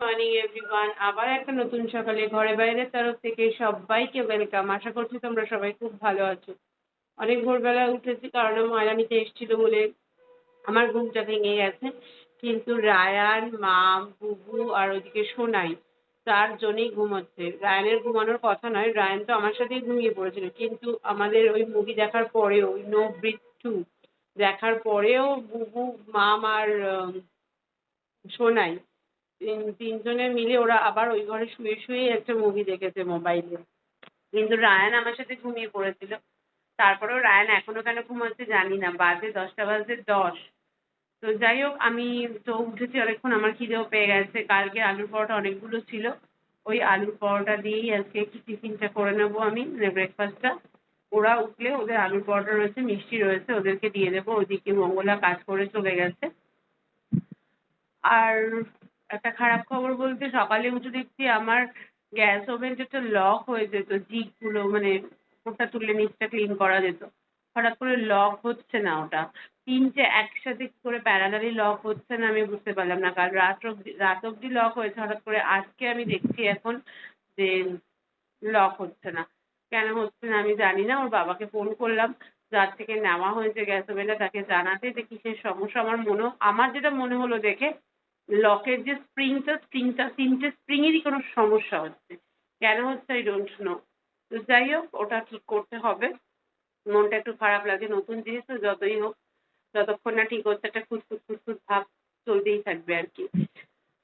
Morning everyone আবার একটা নতুন সকালে ঘরে বাইরের তরফ থেকে সবাইকে ওয়েলকাম আশা করছি তোমরা সবাই খুব ভালো আছো। অনেক ভোরবেলা উঠেছি, কারণ ময়লা নিতে এসেছিল বলে আমার ঘুমটা ভেঙে গেছে। কিন্তু রায়ান মা বুবু আর ওদিকে সোনাই, তার জন্যই ঘুমোচ্ছে। রায়ানের ঘুমানোর কথা নয়, রায়ান তো আমার সাথেই ঘুমিয়ে পড়েছিল। কিন্তু আমাদের ওই মুভি দেখার পরেও নো ব্রিথ টু দেখার পরেও বুবু, মাম আর সোনাই তিনজনে মিলে ওরা আবার ওই ঘরে শুয়ে শুয়ে একটা মুভি দেখেছে মোবাইলে কিন্তু রায়ান আমার সাথে ঘুমিয়ে পড়েছিল। তারপরেও রায়ান এখনও কেন ঘুমাচ্ছে জানি না, বাজে দশটা বাজে দশ। তো যাই হোক, আমি তো উঠেছি অনেকক্ষণ, আমার খিদেও পেয়ে গেছে। কালকে আলুর পরোটা অনেকগুলো ছিল। ওই আলুর পরোটা দিয়েই আজকে একটু টিফিনটা করে নেব আমি মানে ব্রেকফাস্টটা ওরা উঠলে ওদের আলুর পরোটা রয়েছে, মিষ্টি রয়েছে, ওদেরকে দিয়ে দেবো। ওদিকে মঙ্গলা কাজ করে চলে গেছে। আর একটা খারাপ খবর বলতে সকালে উঠে দেখছি আমার গ্যাস ওভেন যেটা লক হয়ে যেত জিগুলো মানে ওটা তুলে নিচটা ক্লিন করা যেত। হঠাৎ করে লক হচ্ছে না ওটা। তিনটে একসাথে কি করে প্যারালালি লক হচ্ছে না, আমি বুঝতে পারলাম না। কাল রাত অব্দি রাত অব্দি লক হয়েছে, হঠাৎ করে আজকে আমি দেখছি এখন যে লক হচ্ছে না। কেন হচ্ছে না আমি জানি না, ওর বাবাকে ফোন করলাম, যার থেকে নেওয়া হয়েছে গ্যাস ওভেনটা, তাকে জানাতে যে কিসের সমস্যা। আমার মনে, আমার যেটা মনে হলো দেখে লকের যে স্প্রিংটা স্প্রিংটা তিনটে স্প্রিংয়েরই কোনো সমস্যা হচ্ছে। কেন হচ্ছে? আই ডোন্ট নো তো যাই হোক, ওটা ঠিক করতে হবে। মনটা একটু খারাপ লাগে, নতুন জিনিস তো যতই হোক, যতক্ষণ না ঠিক হচ্ছে, একটা খুঁতখুত খুঁতখুত ভাব চলতেই থাকবে আর কি।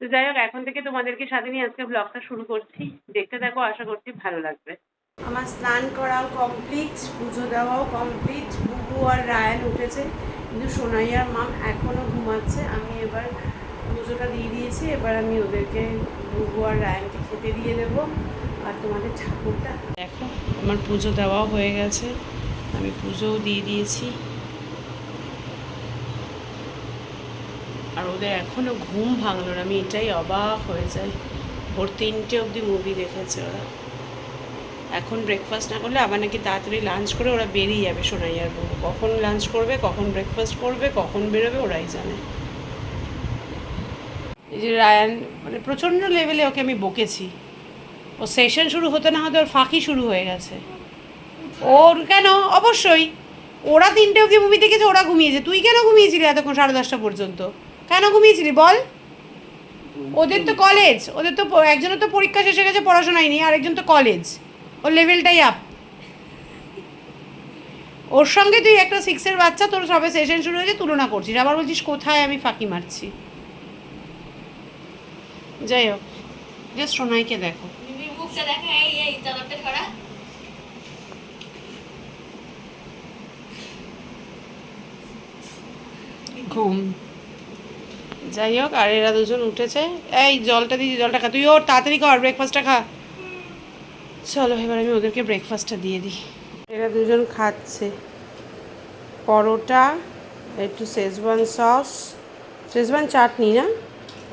তো যাই হোক, এখন থেকে তোমাদেরকে সাথে নিয়ে আজকে ব্লগটা শুরু করছি। দেখতে থাকো, আশা করছি ভালো লাগবে। আমার স্নান করাও কমপ্লিট পুজো দেওয়াও কমপ্লিট বুবু আর রায়ান উঠেছে। কিন্তু সোনাইয়ার মাম এখনও ঘুমাচ্ছে। আমি এবার পুজোটা দিয়ে দিয়েছি, এবার আমি ওদেরকে বুবু আর রায়ানকে খেতে দিয়ে দেবো আর তোমাদের ঠাকুরটা। দেখো, আমার পুজো দেওয়াও হয়ে গেছে, আমি পুজোও দিয়ে দিয়েছি। আর ওদের এখনও ঘুম ভাঙলো না, আমি এটাই অবাক হয়ে যাই। ভোর তিনটে অবধি মুভি দেখেছে ওরা। এখন ব্রেকফাস্ট না করলে আবার নাকি তাড়াতাড়ি লাঞ্চ করে ওরা বেরিয়ে যাবে, সোনাইয়ার বউ। কখন লাঞ্চ করবে, কখন ব্রেকফাস্ট করবে, কখন বেরোবে ওরাই জানে। এই যে রায়ান মানে প্রচণ্ড লেভেলে ওকে আমি বকেছি। ও সেশন শুরু হতে না হতে ওর ফাঁকি শুরু হয়ে গেছে। ওর কেন? অবশ্যই। ওরা তিনটে অবধি মুভি দেখেছে, ওরা ঘুমিয়েছে। তুই কেন ঘুমিয়েছিলি এতক্ষণ সাড়ে দশটা পর্যন্ত? কেন ঘুমিয়েছিলি? বল। ওদের তো কলেজ ওদের তো একজনের তো পরীক্ষা শেষ হয়ে গেছে, পড়াশোনায় নেই, আরেকজন তো কলেজ ওর লেভেলটাই আপ ওর সঙ্গে তুই একটা সিক্সের বাচ্চা, তোর সবে সেশন শুরু হয়েছে, তুলনা করছিস। আবার বলছিস, কোথায় আমি ফাঁকি মারছি? যাই হোক জাস্ট সোনাইকে দেখো। মিমির মুখটা দেখা এই এই চাদরটা ছড়া ঘুম। যাই হোক আর এরা দুজন উঠেছে। এই জলটা দিয়ে জলটা খা। তুই ওর তাড়াতাড়ি কর ব্রেকফাস্টটা খা। চলো এবার আমি ওদেরকে ব্রেকফাস্টটা দিয়ে দিই। এরা দুজন খাচ্ছে। পরোটা একটু শেজওয়ান সস শেজওয়ান চাটনি না?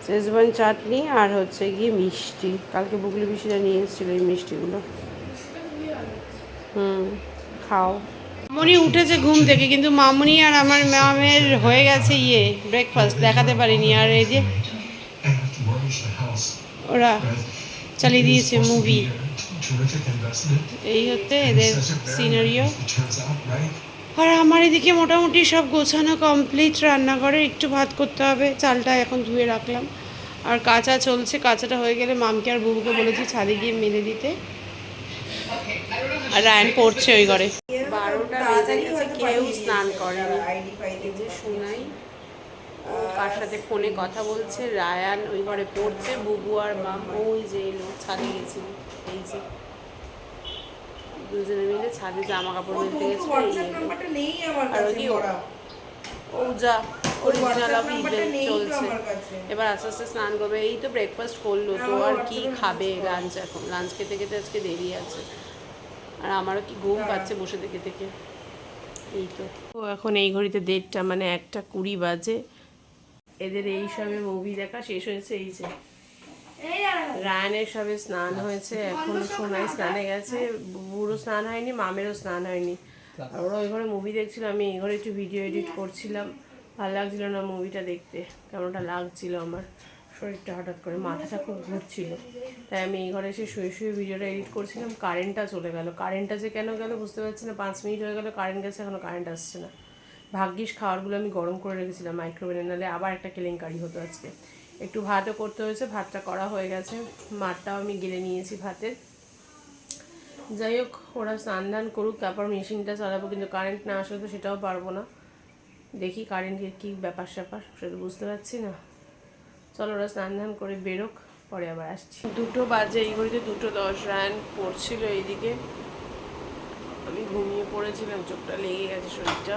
শেজওয়ান চাটনি আর হচ্ছে গিয়ে মিষ্টি। কালকে বুগলি পিসিরা নিয়ে এসেছিল এই মিষ্টিগুলো। হুম, খাও। মামনি উঠেছে ঘুম থেকে, কিন্তু মামনি আর আমার ম্যামের হয়ে গেছে ইয়ে ব্রেকফাস্ট দেখাতে পারিনি। আর এই যে ওরা চালিয়ে দিয়েছে মুভি এই হচ্ছে এদের সিনারিও আর আমার এদিকে মোটামুটি সব গোছানো কমপ্লিট রান্নাঘরে একটু ভাত করতে হবে, চালটা এখন ধুয়ে রাখলাম। আর কাঁচা চলছে, কাঁচাটা হয়ে গেলে মামকে আর বুবুকে বলেছি ছাদে গিয়ে মেলে দিতে। আর রায়ন পড়ছে ওই ঘরে। বারোটা কেউ স্নান করেনি। যে শোনাই কার সাথে ফোনে কথা বলছে, রায়ান ওই ঘরে পড়ছে, বুবু আর মাম ওই যে এলো, ছাদে গেছিল। এই যে দুজনে মিলে ছাদে জামা কাপড় মেলতে গেছে। আর ওই ও যা চলছে। এবার আস্তে আস্তে স্নান করবে এই তো ব্রেকফাস্ট করল তো আর কি খাবে লাঞ্চ এখন? লাঞ্চ খেতে খেতে আজকে দেরি আছে। আর আমারও কি ঘুম পাচ্ছে বসে থেকে থেকে। এই তো। ও এখন এই ঘড়িতে দেড়টা মানে একটা কুড়ি বাজে। এদের এই সবে মুভি দেখা শেষ হয়েছে এই যে। রায়ানের সবে স্নান হয়েছে এখন সোনাই স্নানে গেছে বুড়ো স্নান হয়নি মামেরও স্নান হয়নি। আর ওরা ওই ঘরে মুভি দেখছিল আমি এই ঘরে একটু ভিডিও এডিট করছিলাম ভালো লাগছিল না মুভিটা দেখতে কেমনটা লাগছিল আমার। শরীরটা হঠাৎ করে মাথাটা খুব ঘুরছিল। তাই আমি এই ঘরে এসে শুয়ে শুয়ে ভিডিওটা এডিট করছিলাম কারেন্টটা চলে গেল। কারেন্টটা যে কেন গেল বুঝতে পারছি না পাঁচ মিনিট হয়ে গেল কারেন্ট গেছে এখনও কারেন্ট আসছে না। ভাগ্যিস খাবারগুলো আমি গরম করে রেখেছিলাম মাইক্রোওভেনে নাহলে আবার একটা কেলেঙ্কারি হতো আজকে। একটু ভাতও করতে হয়েছে, ভাতটা করা হয়ে গেছে। মাঠটাও আমি গেলে নিয়েছি ভাতের যাই হোক, ওরা স্নান ধান করুক, তারপর মেশিনটা চালাবো, কিন্তু কারেন্ট না আসলে তো সেটাও পারব না। দেখি কারেন্টের কী ব্যাপার স্যাপার, সেটা বুঝতে পারছি না। চলো ওরা স্নান ধান করে বেরোক, পরে আবার আসছি। দুটো বাজে, এই ঘড়িতে দুটো দশ রান পড়ছিল এইদিকে। আমি ঘুমিয়ে পড়েছিলাম, চোখটা লেগে গেছে শরীরটা।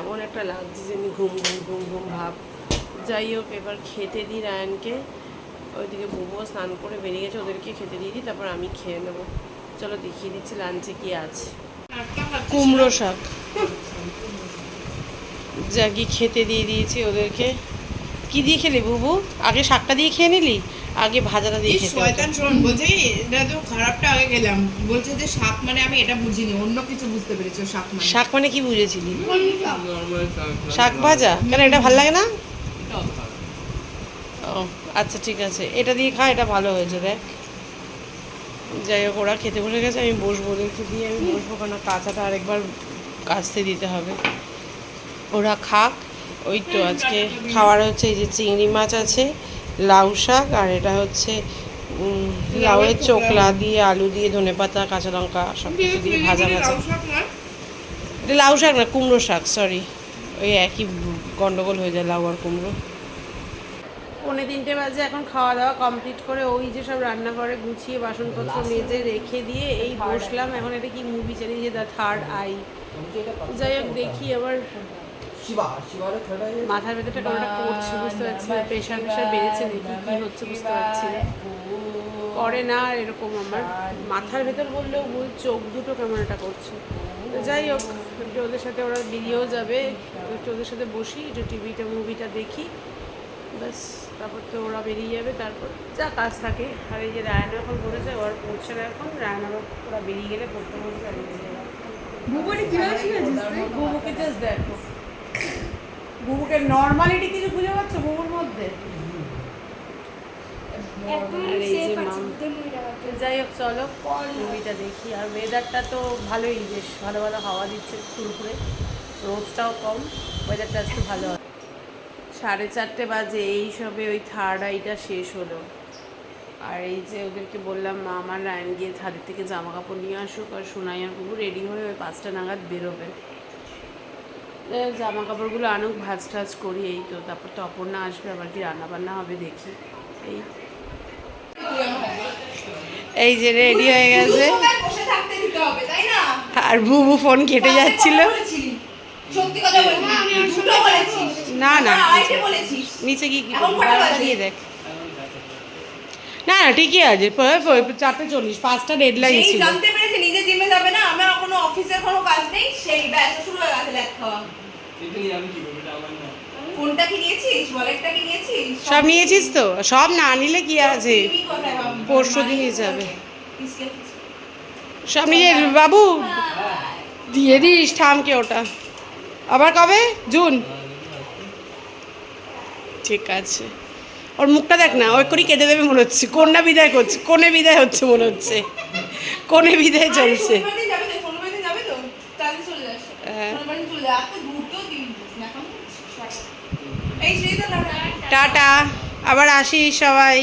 এমন একটা লাগছে যে আমি ঘুম ঘুম ঘুম ঘুম ভাব। যাই হোক এবার খেতে দিই রায়নকে। ওইদিকে বুবুও স্নান করে বেরিয়ে গেছে ওদেরকে খেতে দিয়ে দিই তারপর আমি খেয়ে নেব। চলো দেখিয়ে দিচ্ছি লাঞ্চে কি আছে। কুমড়ো শাক। যা কি খেতে দিয়ে দিয়েছি ওদেরকে। কি দিয়ে খেলি বুবু? আগে শাকটা দিয়ে খেয়ে নিলি? আগে ভাজাটা দিয়ে খেতে শয়তান শোন বলছে এটা তো খারাপটা আগে গেলাম বলছে যে শাক মানে আমি এটা বুঝিনি অন্য কিছু বুঝতে পেরেছি শাক মানে। শাক মানে কি বুঝেছিলি? শাক ভাজা? কেন এটা ভালো লাগে না? ও আচ্ছা ঠিক আছে। এটা দিয়ে খা এটা ভালো হয়েছে দেখ। যাই হোক ওরা খেতে বসে গেছে আমি বসবো ওদেরকে দিয়ে আমি বসবো কেন? কাঁচাটা আরেকবার কাচতে দিতে হবে। ওরা খাক। ওই তো আজকে খাওয়ার হচ্ছে এই যে চিংড়ি মাছ আছে লাউ শাক আর এটা হচ্ছে লাউয়ের চোকলা দিয়ে আলু দিয়ে ধনে পাতা কাঁচা লঙ্কা সব কিছু দিয়ে ভাজা ভাজা। এটা লাউ শাক না কুমড়ো শাক সরি ওই একই গন্ডগোল হয়ে যায় লাউ আর কুমড়ো। পৌনে তিনটে বাজে এখন খাওয়া দাওয়া কমপ্লিট করে ওই যে সব রান্নাঘরে গুছিয়ে বাসনপত্র মেজে রেখে দিয়ে এই বসলাম। এখন এটা কি মুভি চালিয়ে দ্য থার্ড আই যাই হোক দেখি আবার মাথার ভেতরটা কোনোটা করছে বুঝতে পারছি না। প্রেশার প্রেশার বেড়েছে দেখি কি হচ্ছে বুঝতে পারছি না। করে না এরকম আমার। মাথার ভেতর বললেও ভুল চোখ দুটো কেমন একটা করছে যাই হোক একটু ওদের সাথে ওরা বেরিয়েও যাবে। একটু ওদের সাথে বসি একটু টিভিটা মুভিটা দেখি। ব্যাস তারপর তো ওরা বেরিয়ে যাবে তারপর যা কাজ থাকে। আর এই যে রায়না এখন পড়েছে ওর পড়ছে না এখন রায়না ওরা বেরিয়ে গেলে পড়তে বলছে আর বুবুকে জাস্ট দেখো। বুবুকে নর্মালিটি কিছু খুঁজে পাচ্ছ বুবুর মধ্যে? যাই হোক চলো মুভিটা দেখি। আর ওয়েদারটা তো ভালোই বেশ ভালো ভালো হাওয়া দিচ্ছে ফুরফুরে। রোদটাও কম ওয়েদারটা আজকে ভালো হয় সাড়ে চারটে বাজে এই সবে ওই থার্ড আইটা শেষ হলো। আর এই যে ওদেরকে বললাম মা আমার রায়ন গিয়ে ছাদের থেকে জামা কাপড় নিয়ে আসুক আর সোনাই আর কুকুর রেডি হয়ে ওই পাঁচটা নাগাদ বেরোবে। জামা কাপড়গুলো আনুক ভাজ টাজ করি এই তো। তারপর তো অপর্ণা আসবে আবার কি রান্না বান্না হবে দেখি। এই। এই যে রেডি হয়ে গেছে। বসে থাকতে দিতে হবে তাই না আর বুবু ফোন কেটে যাচ্ছিল সত্যি কথা বলেছিস না না নিচে গিয়ে কি? দিয়ে দেখ। না না ঠিকই আছে। চারটে চল্লিশ পাঁচটা ডেডলাইন ছিল। জানতে পেরেছে নিজে জিমে যাবে না। আমার কোনো অফিসের কোনো কাজ নেই। সেই ব্যাস শুরু হয়ে গেছে খাওয়া। ফোনটা কি নিয়েছিস? ওয়ালেটটা কি নিয়েছিস? সব নিয়েছিস তো? সব না নিলে কি আছে? পরশু দিনই যাবে? সব নিয়ে বাবু? দিয়ে দিস ঠামকে ওটা। আবার কবে? জুন? ঠিক আছে ওর মুখটা দেখ না ওই করেই কেঁদে দেবে মনে হচ্ছে কন্যা বিদায় করছে কোনে বিদায় হচ্ছে মনে হচ্ছে কোনে বিদায় চলছে। হ্যাঁ। টাটা। আবার আসিস সবাই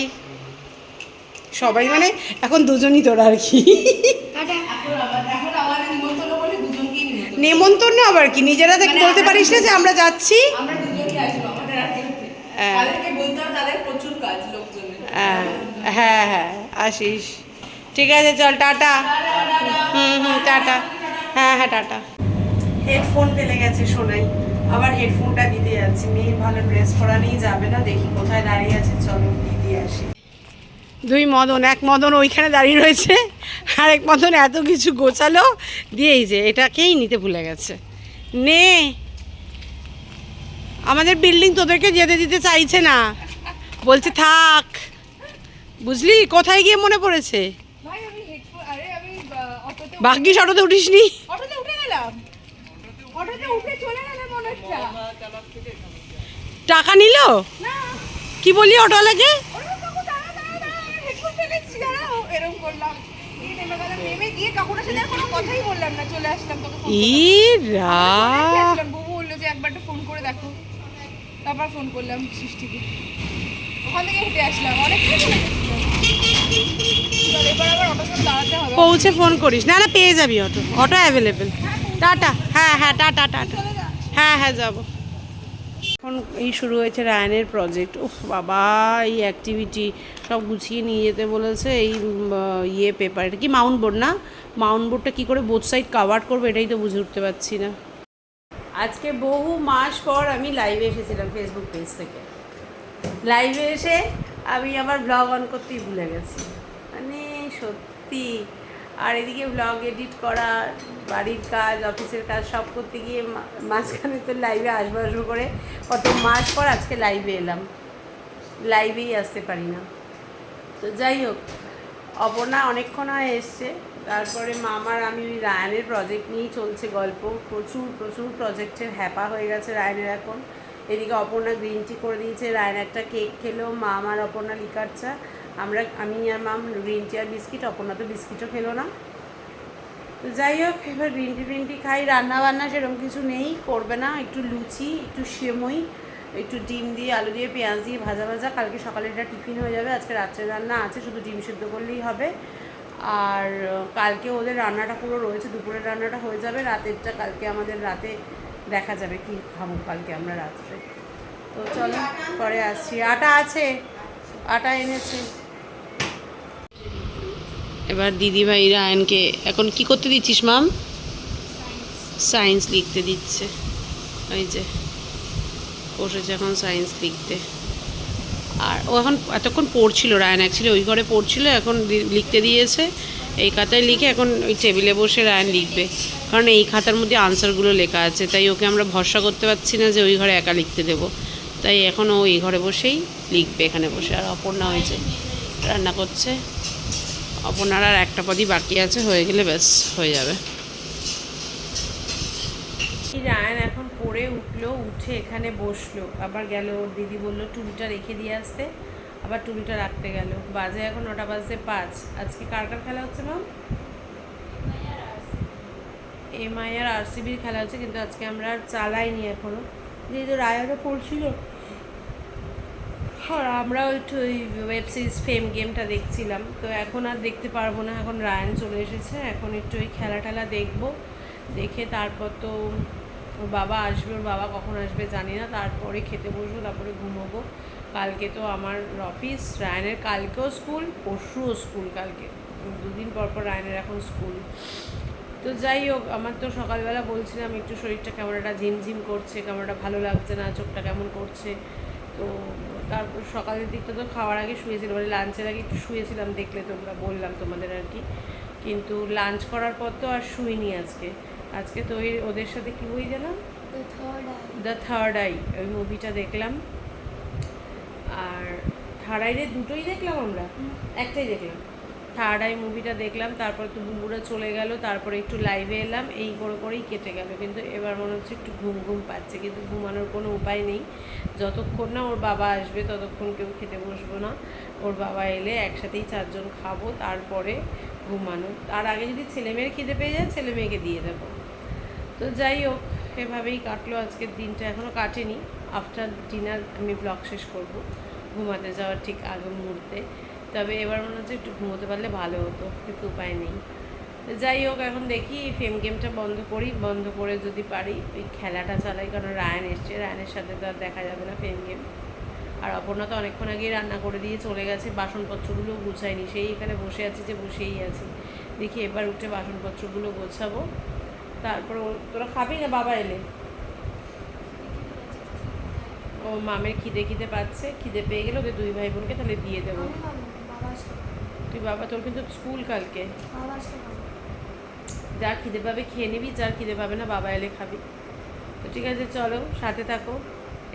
সবাই মানে এখন দুজনই তোর আর কি। নেমন্তন্ন আবার কি নিজেরা দেখ বলতে পারিস না যে আমরা যাচ্ছি আমরা দুজনই আসব, আমাদের আর কেউ নেই। হ্যাঁ। হ্যাঁ হ্যাঁ হ্যাঁ আসিস। ঠিক আছে চল টাটা। হুম হুম টাটা। হ্যাঁ হ্যাঁ টাটা। হেডফোন ফেলে গেছে শোনাই। আবার হেডফোনটা দিতে যাচ্ছি। মেয়ের ভালো ড্রেস পরা নিয়ে যাবে না। দেখি কোথায় দাঁড়িয়ে আছে। চলো দিয়ে দিয়ে আসি। দুই মদন এক মদন ওইখানে দাঁড়িয়ে রয়েছে। আর এক মদন এত কিছু গোছালো। দিয়েই যে এটাকেই নিতে ভুলে গেছে। নে। আমাদের বিল্ডিং তোদেরকে যেতে দিতে চাইছে না। বলছে থাক। বুঝলি? কোথায় গিয়ে মনে পড়েছে? ভাগ্যিস অটোতে উঠিসনি? অটোতে উঠে গেলাম। অটোতে উঠে চলে গেলাম অনেকটা। টাকা নিল? না, কি বলি অটোওয়ালাকে? না। ই রা আসলাম বলল যে একবার ফোন করে দেখো। তারপর ফোন করলাম সৃষ্টিকে। ওখান থেকে হেঁটে আসলাম অনেকটাই চলে গেছিলাম এবার আবার অটোর সাথে দাঁড়াতে হবে। পৌঁছে ফোন করিস। না না পেয়ে যাবি অটো। Auto available tata. হ্যাঁ হ্যাঁ টাটা টাটা। হ্যাঁ হ্যাঁ যাব। এখন এই শুরু হয়েছে রায়নের প্রজেক্ট উফ বাবা এই অ্যাক্টিভিটি সব গুছিয়ে নিয়ে যেতে বলেছে। এই ইয়ে পেপার এটা কি মাউন্ট বোর্ড না? মাউন্ট বোর্ডটা কী করে বোথ সাইড কাভার করব? এটাই তো বুঝে উঠতে পারছি না। আজকে বহু মাস পর আমি লাইভে এসেছিলাম ফেসবুক পেজ থেকে। লাইভে এসে আমি আবার ব্লগ অন করতেই ভুলে গেছি। মানে সত্যি। আর এদিকে ব্লগ এডিট করা, বাড়ির কাজ অফিসের কাজ সব করতে গিয়ে মাঝখানে তো লাইভে আসব আসব করে কত মাস পর আজকে লাইভে এলাম। লাইভেই আসতে পারি না। তো যাই হোক, অপর্ণা অনেকক্ষণ হয় এসছে। তারপরে মামার আমি ওই রায়নের প্রজেক্ট নিয়েই চলছে গল্প। প্রচুর প্রচুর প্রজেক্টের হ্যাপা হয়ে গেছে রায়নের এখন। এদিকে অপর্ণা গ্রিন টি করে দিয়েছে, রায়ন একটা কেক খেলো মা আমার অপর্ণা লিকার চা। আমরা, আমি আর মাম গ্রিন টি আর বিস্কিট অপর্ণা তো বিস্কিটও খেলো না। তো যাই হোক, এবার গ্রিন টি ফ্রিন টি খাই। রান্না বান্না সেরকম কিছু নেই, করবে না। একটু লুচি, একটু সেমই, একটু ডিম দিয়ে, আলু দিয়ে, পেঁয়াজ দিয়ে ভাজা ভাজা। কালকে সকালে এটা টিফিন হয়ে যাবে। আজকে রাত্রে রান্না আছে, শুধু ডিম সিদ্ধ করলেই হবে। আর কালকে ওদের রান্নাটা পুরো রয়েছে, দুপুরের রান্নাটা হয়ে যাবে, রাতেরটা কালকে আমাদের রাতে দেখা যাবে কি খাব কালকে আমরা রাত্রে। তো চলো, পরে আসছি। আটা আছে, আটা এনেছি। এবার দিদিভাই রায়নকে এখন কি করতে দিচ্ছিস মাম? সায়েন্স লিখতে দিচ্ছে। ওই যে, বসেছে এখন সায়েন্স লিখতে। আর ও এখন এতক্ষণ পড়ছিল রায়ন অ্যাকচুয়ালি ওই ঘরে পড়ছিল, এখন লিখতে দিয়েছে। এই খাতায় লিখে এখন ওই টেবিলে বসে রায়ন লিখবে। কারণ এই খাতার মধ্যে আনসারগুলো লেখা আছে। তাই ওকে আমরা ভরসা করতে পারছি না যে ওই ঘরে একা লিখতে দেবো। তাই এখন ও এই ঘরে বসেই লিখবে এখানে বসে। আর অপর্ণা হয়েছে রান্না করছে। অপর্ণার আর একটা পদই বাকি আছে, হয়ে গেলে ব্যাস, হয়ে যাবে। রায়ন এখন উঠল উঠে এখানে বসল। আবার গেল দিদি বলল, টুলটা রেখে দিয়ে আসতে। আবার টুলটা রাখতে গেল। বাজে এখন নটা বাজে পাঁচ। আজকে কার কার খেলা হচ্ছে ম্যাম এমআই আর আরসিবির খেলা হচ্ছে, কিন্তু আজকে আমরা আর চালাইনি এখনও। যেহেতু রায়ারও পড়ছিল? আর আমরা একটু ওই ওয়েব সিরিজ ফেম গেমটা দেখছিলাম। তো এখন আর দেখতে পারব না। এখন রায়ান চলে এসেছে। এখন একটু ওই খেলা টেলা দেখব। দেখে তারপর তো ওর বাবা আসবে, ওর বাবা কখন আসবে জানি না। তারপরে খেতে বসবো, তারপরে ঘুমোবো। কালকে তো আমার অফিস রায়নের কালকেও স্কুল পরশুও স্কুল কালকে। দুদিন পর পর রায়ানের এখন স্কুল তো যাই হোক, আমার তো সকালবেলা বলছিলাম, একটু শরীরটা কেমন একটা ঝিমঝিম করছে, কেমন একটা ভালো লাগছে না, চোখটা কেমন করছে। তো তারপর সকালের দিকটা তো খাওয়ার আগে শুয়েছিলাম মানে লাঞ্চের আগে একটু শুয়েছিলাম, দেখলে তোমরা, বললাম তোমাদের আর কি। কিন্তু লাঞ্চ করার পর তো আর শুইনি আজকে। আজকে তো ওই ওদের সাথে কী বই গেলাম দ্য থার্ড আই ওই মুভিটা দেখলাম। আর থার্ড আইরে দুটোই দেখলাম আমরা? একটাই দেখলাম। থার্ড আই মুভিটা দেখলাম তারপর তো বুবুরা চলে গেল তারপরে একটু লাইভে এলাম এই করে করেই কেটে গেল। কিন্তু এবার মনে হচ্ছে একটু ঘুম ঘুম পাচ্ছে কিন্তু ঘুমানোর কোনো উপায় নেই। যতক্ষণ না ওর বাবা আসবে ততক্ষণ কেউ খেতে বসবো না। ওর বাবা এলে একসাথেই চারজন খাব তারপরে ঘুমানো। তার আগে যদি ছেলে মেয়ের খিদে পেয়ে যায়, ছেলে মেয়েকে দিয়ে দেবো। তো যাই হোক, এভাবেই কাটলো। আজকের দিনটা এখনও কাটেনি। আফটার ডিনার আমি ব্লগ শেষ করব। ঘুমাতে যাওয়ার ঠিক আগে মুহূর্তে। তবে এবার মনে হচ্ছে একটু ঘুমোতে পারলে ভালো হতো। কিন্তু উপায় নেই। যাই হোক, এখন দেখি ফেম গেমটা বন্ধ করি। বন্ধ করে যদি পারি, ওই খেলাটা চালাই। কারণ রায়ন এসছে। রায়নের সাথে তো আর দেখা যাবে না ফেম গেম আর অপর্ণা তো অনেকক্ষণ আগেই রান্না করে দিয়ে চলে গেছে বাসনপত্রগুলো গুছায়নি। সেই এখানে বসে আছি যে বসেই আছি। দেখি এবার উঠে বাসনপত্রগুলো গোছাবো। তারপর তোরা খাবি না বাবা এলে? ও মামের খিদে খিদে পাচ্ছে। খিদে পেয়ে গেলে ওদের দুই ভাই বোনকে তাহলে দিয়ে দেবো। তুই বাবা তোর কিন্তু স্কুল কালকে। যার খিদে পাবে খেয়ে নিবি যার খিদে পাবে না বাবা এলে খাবি। তো ঠিক আছে চলো সাথে থাকো।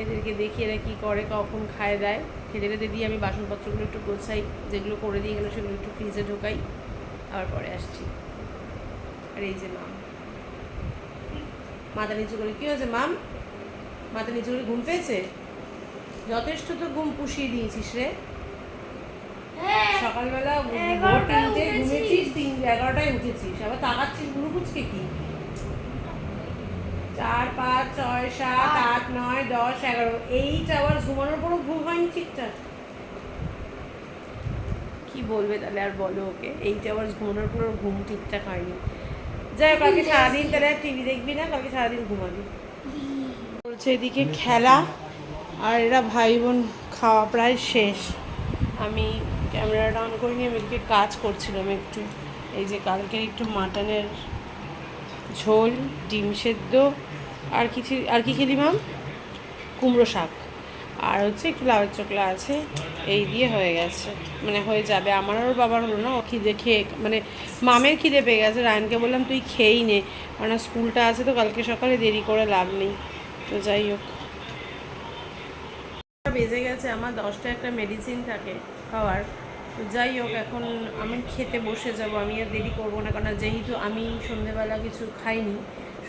এদেরকে দেখি এরা কী করে কখন খায় দেয়। খেতে খেতে দিয়ে আমি বাসনপত্রগুলো একটু গোছাই যেগুলো করে দিয়ে গেলো সেগুলো একটু ফ্রিজে ঢোকাই আবার পরে আসছি। আর এই যে মাম মাথা নিচু করে কী হয়েছে মাম মাথা নিচু করে ঘুম পেয়েছে? যথেষ্ট তো ঘুম পুষিয়ে দিয়েছিস রে। হ্যাঁ সকালবেলা। ঘুমেছিস তিন এগারোটায় উঠেছিস। আবার তাকাচ্ছিস গুরু কুচকে কি? চার পাঁচ ছয় সাত আট। নয় দশ এগারো। এইট আওয়ার্স ঘুমানোর পরও ঘুম হয়নি ঠিকঠাক। কি বলবে তাহলে আর বলো ওকে? এইট আওয়ার্স ঘুমানোর পরও ঘুম ঠিকঠাক হয়নি। যাই হোক কালকে সারাদিন তাহলে আর টিভি দেখবি না? কালকে সারাদিন ঘুমাবি। বলছে এদিকে খেলা আর এরা ভাই বোন খাওয়া প্রায় শেষ। আমি ক্যামেরাটা অন করিনি আমি এদিকে কাজ করছিলাম একটু। এই যে কালকে একটু মাটনের ঝোল ডিম সেদ্ধ আর কিছু আর কি খেলি মাম কুমড়ো শাক। আর হচ্ছে একটু লাউয়ের চোখলা আছে, এই দিয়ে হয়ে গেছে। মানে হয়ে যাবে। আমার আর বাবার হলো না, ও খিদে খেয়ে মানে মামের খিদে পেয়ে গেছে। রায়নকে বললাম, তুই খেয়েই নে। কারণ স্কুলটা আছে তো, কালকে সকালে দেরি করে লাভ নেই। তো যাই হোক। বেজে গেছে আমার দশটা একটা মেডিসিন থাকে খাওয়ার। তো যাই হোক, এখন আমি খেতে বসে যাব। আমি আর দেরি করব না কারণ যেহেতু আমি সন্ধেবেলা কিছু খাইনি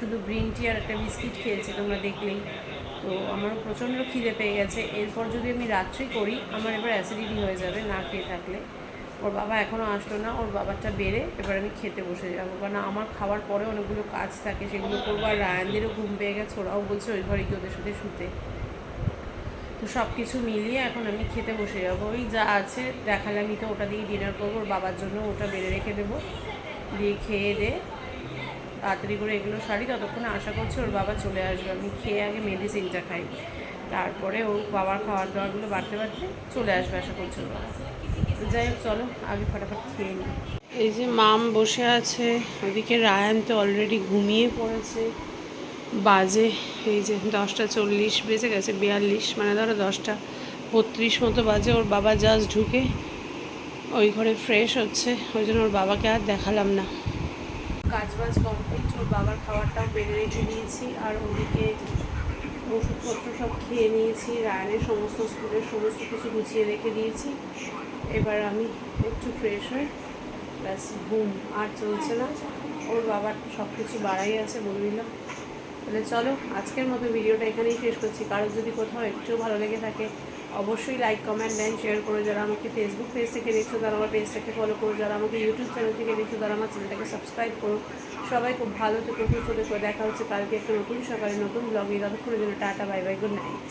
শুধু গ্রিন টি আর একটা বিস্কিট খেয়েছি, তোমরা দেখলেই। তো আমারও প্রচণ্ড খিদে পেয়ে গেছে। এরপর যদি আমি রাত্রি করি, আমার এবার অ্যাসিডিটি হয়ে যাবে না খেয়ে থাকলে। ওর বাবা এখনও আসলো না, ওর বাবারটা বেড়ে এবার আমি খেতে বসে যাব। কারণ আমার খাওয়ার পরে অনেকগুলো কাজ থাকে, সেগুলো করব। আর রায়ানদেরও ঘুম পেয়ে গেছে, ওরাও বলছে ওই ঘরে গিয়ে ওদের সাথে শুতে। তো সব কিছু মিলিয়ে এখন আমি খেতে বসে যাব। ওই যা আছে দেখালামই তো ওটা দিয়ে ডিনার করব, ওর বাবার জন্য ওটা বেড়ে রেখে দেবো। দিয়ে খেয়ে দে। তাড়াতাড়ি করে এগুলো সারি ততক্ষণে আশা করছি ওর বাবা চলে আসবে। আমি খেয়ে আগে মেডিসিনটা খাই। তারপরে ওর বাবার খাওয়ার দাবারগুলো বাড়তে বাড়তে চলে আসবে আশা করছি ওর বাবা। যাই হোক, চলো, আগে ফটাফট খেয়ে নিই এই যে মাম বসে আছে, ওদিকে রায়ান তো অলরেডি ঘুমিয়ে পড়েছে। বাজে, এই যে দশটা চল্লিশ, বেজে গেছে বিয়াল্লিশ মানে ধরো দশটা বত্রিশ মতো বাজে। ওর বাবা জাস্ট ঢুকে ওই ঘরে ফ্রেশ হচ্ছে, ওই জন্য ওর বাবাকে আর দেখালাম না। কাজ বাজ কমপ্লিট ওর বাবার খাবারটাও বেড়ে রেখে দিয়েছি আর ওদিকে ওষুধপত্র সব খেয়ে নিয়েছি, রায়ানের সমস্ত, স্কুলের সমস্ত কিছু গুছিয়ে রেখে দিয়েছি। এবার আমি একটু ফ্রেশ হয়ে ব্যাস ঘুম আর চলছে না। ওর বাবার সব কিছু বাড়াই আছে বলে তাহলে চলো, আজকের মতো ভিডিওটা এখানেই শেষ করছি। কারোর যদি কোথাও একটু ভালো লেগে থাকে অবশ্যই লাইক কমেন্ট দেন শেয়ার করো যারা আমাকে ফেসবুক পেজ থেকে দেখছ, তারা আমার পেজটাকে ফলো করো। যারা আমাকে ইউটিউব চ্যানেল থেকে দেখছ, তারা আমার চ্যানেলটাকে সাবস্ক্রাইব করো। সবাই খুব ভালো থেকে, সুস্থ থেকো। দেখা হচ্ছে কালকে একটা নতুন সকালে নতুন ব্লগে ততক্ষণের জন্য tata bye bye good night